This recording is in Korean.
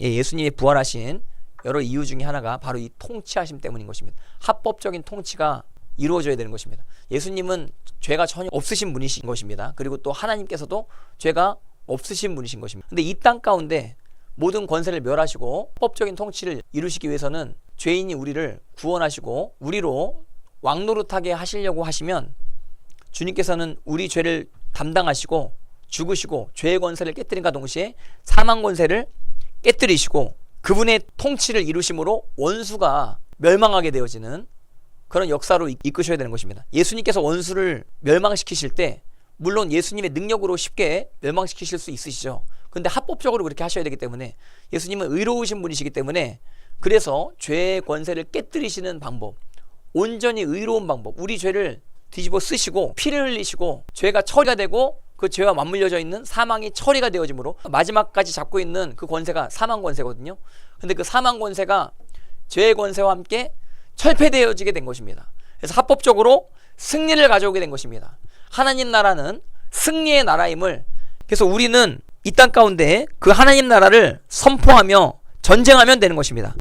예, 예수님이 부활하신 여러 이유 중에 하나가 바로 이 통치하심 때문인 것입니다. 합법적인 통치가 이루어져야 되는 것입니다. 예수님은 죄가 전혀 없으신 분이신 것입니다. 그리고 또 하나님께서도 죄가 없으신 분이신 것입니다. 근데 이 땅 가운데 모든 권세를 멸하시고 합법적인 통치를 이루시기 위해서는 죄인이 우리를 구원하시고 우리로 왕노릇하게 하시려고 하시면 주님께서는 우리 죄를 담당하시고 죽으시고 죄의 권세를 깨뜨린과 동시에 사망 권세를 깨뜨리시고 그분의 통치를 이루심으로 원수가 멸망하게 되어지는 그런 역사로 이- 이끄셔야 되는 것입니다. 예수님께서 원수를 멸망시키실 때 물론 예수님의 능력으로 쉽게 멸망시키실 수 있으시죠. 근데 합법적으로 그렇게 하셔야 되기 때문에 예수님은 의로우신 분이시기 때문에 그래서 죄의 권세를 깨뜨리시는 방법, 온전히 의로운 방법, 우리 죄를 뒤집어 쓰시고 피를 흘리시고 죄가 처리가 되고 그 죄와 맞물려져 있는 사망이 처리가 되어지므로 마지막까지 잡고 있는 그 권세가 사망 권세거든요. 근데 그 사망 권세가 죄의 권세와 함께 철폐되어지게 된 것입니다. 그래서 합법적으로 승리를 가져오게 된 것입니다. 하나님 나라는 승리의 나라임을 그래서 우리는 이 땅 가운데 그 하나님 나라를 선포하며 전쟁하면 되는 것입니다.